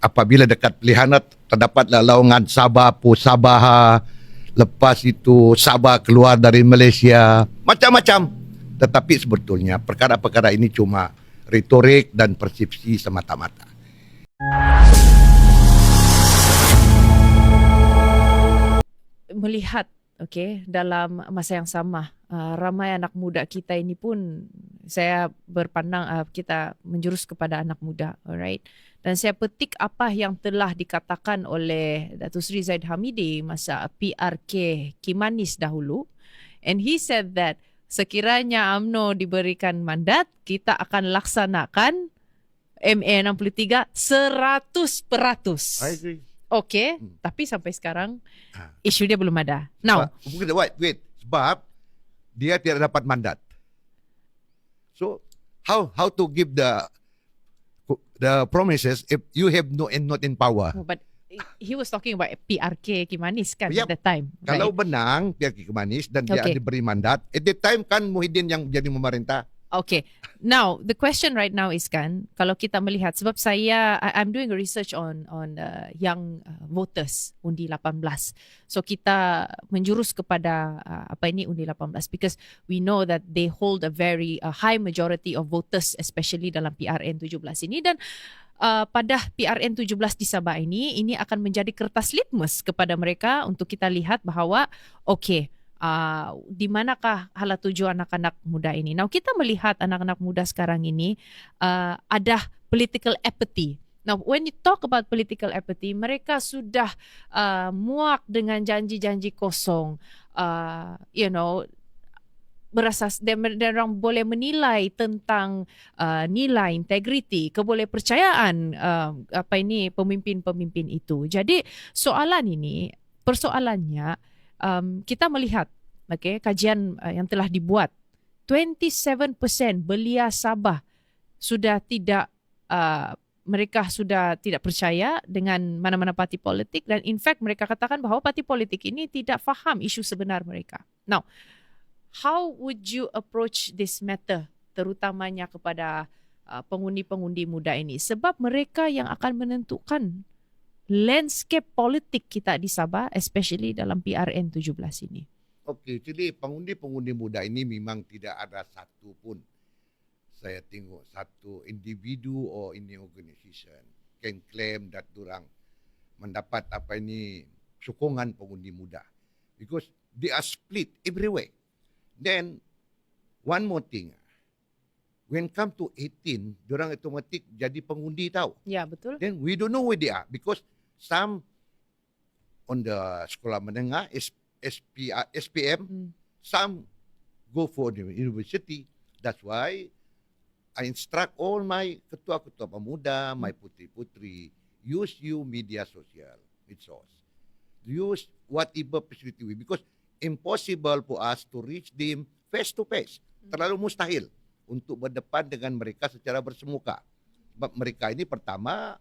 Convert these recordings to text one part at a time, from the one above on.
apabila dekat pilihan terdapat laungan Sabah po Sabah lepas itu Sabah keluar dari Malaysia. Macam-macam. Tetapi sebetulnya perkara-perkara ini cuma retorik dan persepsi semata-mata. Melihat okay, dalam masa yang sama uh, ramai anak muda kita ini pun saya berpandang uh, kita menjurus kepada anak muda alright dan saya petik apa yang telah dikatakan oleh Datuk Seri Zaid Hamidi masa PRK Kimanis dahulu and he said that sekiranya AMNO diberikan mandat kita akan laksanakan MA 63 100%. agree Okey, Hmm. tapi sampai sekarang Ha. isu dia belum ada. Now, bukan, wait, wait. Sebab dia tidak dapat mandat. So how how to give the the promises if you have no and not in power? but he was talking about PRK Kimanis kan Yup. at that time. Kalau right? menang pihak Kemanis dan dia Okay. diberi mandat, at that time kan Muhyiddin yang jadi pemerintah. Okay. Now, the question right now is kan, kalau kita melihat sebab saya I, I'm doing research on on uh, young uh, voters undi 18. So kita menjurus kepada uh, apa ini undi 18 because we know that they hold a very uh, high majority of voters especially dalam PRN 17 ini dan uh, pada PRN 17 di Sabah ini ini akan menjadi kertas litmus kepada mereka untuk kita lihat bahawa okay uh, di manakah hala tuju anak-anak muda ini. Now kita melihat anak-anak muda sekarang ini uh, ada political apathy. Now when you talk about political apathy, mereka sudah uh, muak dengan janji-janji kosong. Uh, you know, dan orang boleh menilai tentang uh, nilai integriti, keboleh percayaan uh, apa ini pemimpin-pemimpin itu. Jadi soalan ini persoalannya um, kita melihat okay, kajian uh, yang telah dibuat 27% belia Sabah sudah tidak uh, mereka sudah tidak percaya dengan mana-mana parti politik dan in fact mereka katakan bahawa parti politik ini tidak faham isu sebenar mereka. Now, how would you approach this matter terutamanya kepada uh, pengundi-pengundi muda ini sebab mereka yang akan menentukan landscape politik kita di Sabah especially dalam PRN 17 ini. Okey, jadi pengundi-pengundi muda ini memang tidak ada satu pun saya tengok satu individu or ini organisation can claim that orang mendapat apa ini sokongan pengundi muda because they are split everywhere. Then one more thing, when come to 18, orang automatic jadi pengundi tahu. Ya, betul. Then we don't know where they are because some on the sekolah menengah SP, SPM, Hmm. some go for the university. That's why I instruct all my ketua-ketua pemuda, my putri-putri, use you media sosial, resource. Use whatever facility we because impossible for us to reach them face to face. Terlalu mustahil untuk berdepan dengan mereka secara bersemuka. Sebab mereka ini pertama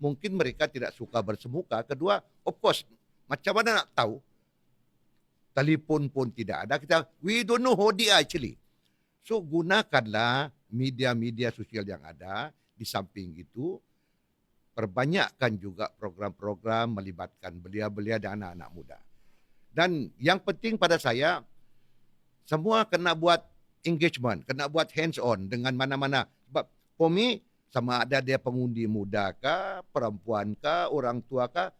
mungkin mereka tidak suka bersemuka. Kedua, of course, macam mana nak tahu? Telefon pun tidak ada. Kita we don't know who they actually. So gunakanlah media-media sosial yang ada di samping itu perbanyakkan juga program-program melibatkan belia-belia dan anak-anak muda. Dan yang penting pada saya semua kena buat engagement, kena buat hands on dengan mana-mana. Sebab for me sama ada dia pengundi muda kah, perempuan kah, orang tua kah,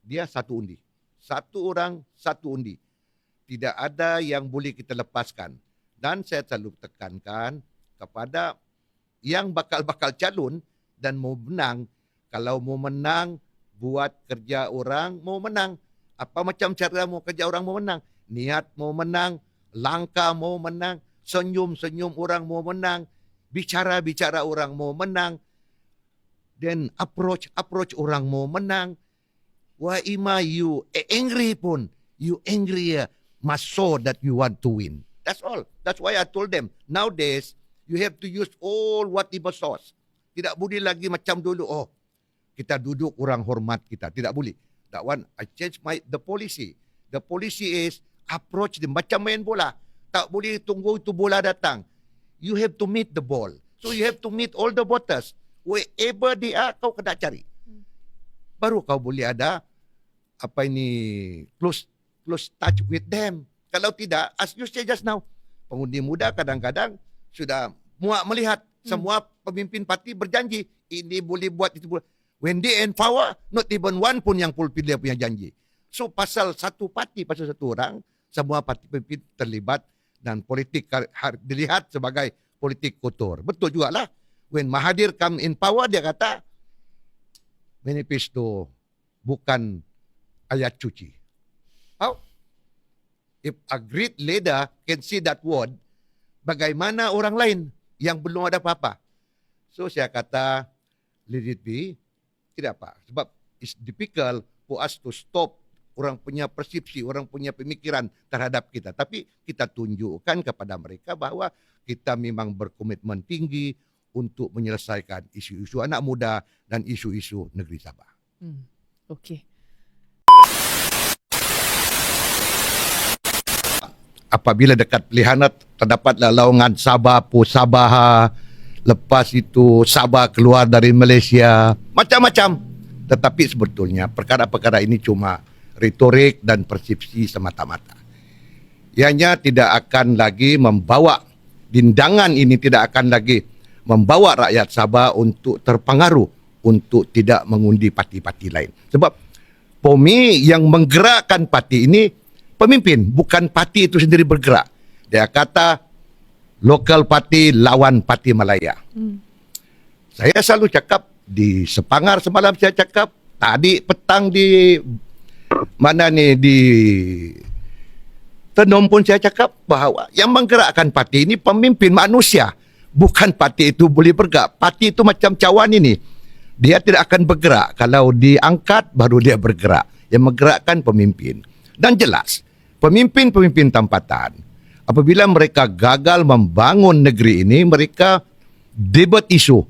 dia satu undi. Satu orang, satu undi. Tidak ada yang boleh kita lepaskan. Dan saya selalu tekankan kepada yang bakal-bakal calon dan mau menang, kalau mau menang, buat kerja orang mau menang. Apa macam cara mau kerja orang mau menang? Niat mau menang, langkah mau menang, senyum-senyum orang mau menang, bicara-bicara orang mau menang, then approach-approach orang mau menang. Wah ima you angry pun, you angry must show that you want to win. That's all. That's why I told them, nowadays, you have to use all whatever source. Tidak boleh lagi macam dulu, oh, kita duduk orang hormat kita. Tidak boleh. That one, I change my the policy. The policy is approach them macam main bola. Tak boleh tunggu itu bola datang. You have to meet the ball. So you have to meet all the voters. Wherever they are, kau kena cari. baru kau boleh ada apa ini close close touch with them. Kalau tidak, as you say just now, pengundi muda kadang-kadang sudah muak melihat semua pemimpin parti berjanji ini boleh buat itu boleh. When they in power, not even one pun yang fulfill dia punya janji. So pasal satu parti, pasal satu orang, semua parti pemimpin terlibat dan politik dilihat sebagai politik kotor. Betul juga lah. When Mahathir come in power, dia kata manifesto bukan ayat cuci. How? If a great leader can see that word, bagaimana orang lain yang belum ada apa-apa? So saya kata, let it be. Tidak apa. Sebab it's difficult for us to stop orang punya persepsi, orang punya pemikiran terhadap kita. Tapi kita tunjukkan kepada mereka bahawa kita memang berkomitmen tinggi untuk menyelesaikan isu-isu anak muda dan isu-isu negeri Sabah. Hmm. Okay. apabila dekat pilihan terdapatlah laungan Sabah po Sabah lepas itu Sabah keluar dari Malaysia macam-macam tetapi sebetulnya perkara-perkara ini cuma retorik dan persepsi semata-mata ianya tidak akan lagi membawa dindangan ini tidak akan lagi membawa rakyat Sabah untuk terpengaruh untuk tidak mengundi parti-parti lain sebab POMI yang menggerakkan parti ini pemimpin, bukan parti itu sendiri bergerak. Dia kata local party lawan parti Malaya. Hmm. Saya selalu cakap di Sepangar semalam saya cakap, tadi petang di mana ni di Tenom pun saya cakap bahawa yang menggerakkan parti ini pemimpin manusia. Bukan parti itu boleh bergerak. Parti itu macam cawan ini. Dia tidak akan bergerak. Kalau diangkat, baru dia bergerak. Yang menggerakkan pemimpin. Dan jelas, pemimpin-pemimpin tempatan, apabila mereka gagal membangun negeri ini, mereka debat isu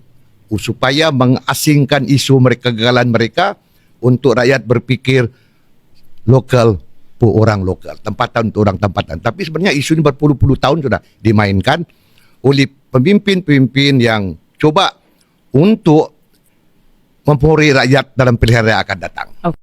supaya mengasingkan isu mereka kegagalan mereka untuk rakyat berfikir lokal orang lokal, tempatan untuk orang tempatan. Tapi sebenarnya isu ini berpuluh-puluh tahun sudah dimainkan oleh pemimpin-pemimpin yang coba untuk mempengaruhi rakyat dalam pilihan yang akan datang.